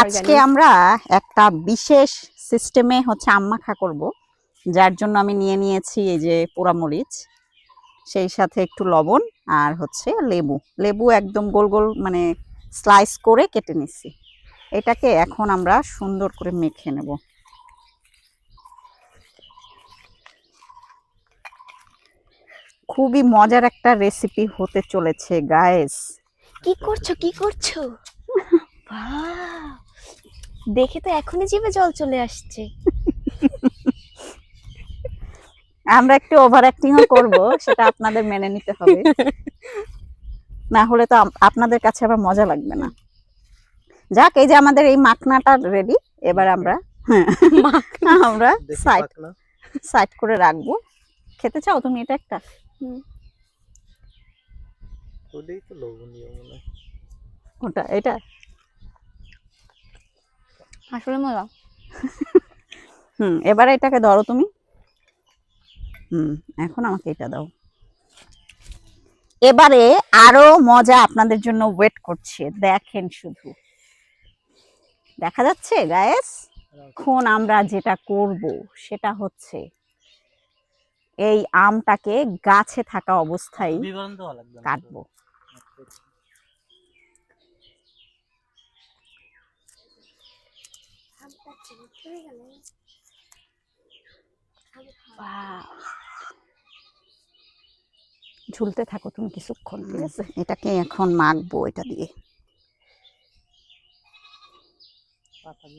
আজকে আমরা একটা বিশেষ সিস্টেমে হচ্ছে আম্মাখা করব যার জন্য আমি নিয়ে নিয়েছি এই যে পোড়ামরিচ সেই সাথে একটু লবণ আর হচ্ছে লেবু। লেবু একদম গোল গোল মানে স্লাইস করে কেটে নিচ্ছি। এটাকে এখন আমরা সুন্দর করে মেখে নেব। খুবই মজার একটা রেসিপি হতে চলেছে গায়েস কি করছ? কি করছ! দেখে তো এখনই জিভে জল চলে আসছে। আমরা একটু ওভার অ্যাক্টিংও করব সেটা আপনাদের মেনে নিতে হবে। না হলে তো আপনাদের কাছে আবার মজা লাগবে না। যাক এই যে আমাদের এই মাখনাটা রেডি এবার আমরা হ্যাঁ, আমরা সাইড সাইড করে রাখব। খেতে চাও তুমি এটা একটা? ওটাই তো লোভনীয় মনে ওটা এটা? আসলে মজা। হুম এবারে এটাকে ধরো তুমি। হুম এখন আমাকে এটা দাও। এবারে আরও মজা আপনাদের জন্য ওয়েট করছে। দেখেন শুধু। দেখা যাচ্ছে গায়েস এখন আমরা যেটা করব সেটা হচ্ছে এই আমটাকে গাছে থাকা অবস্থায়। কাটবো। ঝুলতে থাকো তুমি কিছুক্ষণ ঠিক আছে? এটাকে এখন মাখবো এটা দিয়ে। পাতার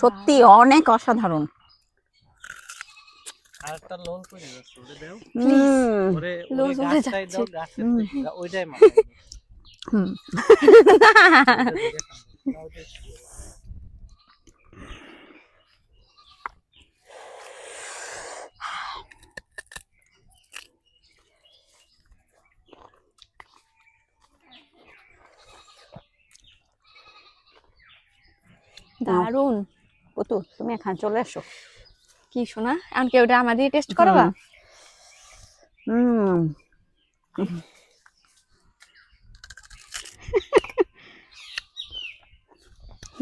সত্যি অনেক অসাধারণ। আর পুতু তুমি এখানে চলে এসো। কি শোনা এমনকি ওটা আমাদের টেস্ট করবা? হুম।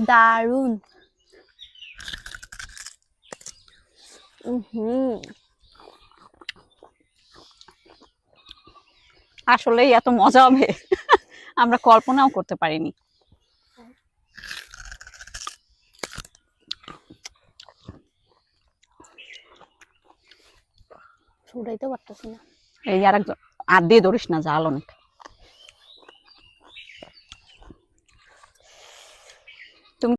দারুণ হুম আসলেই এত মজা হবে। আমরা কল্পনাও করতে পারিনি। ছুটাইতে পারতেছি না। এই আর একজন আর দিয়ে ধরিস না জাল অনেক।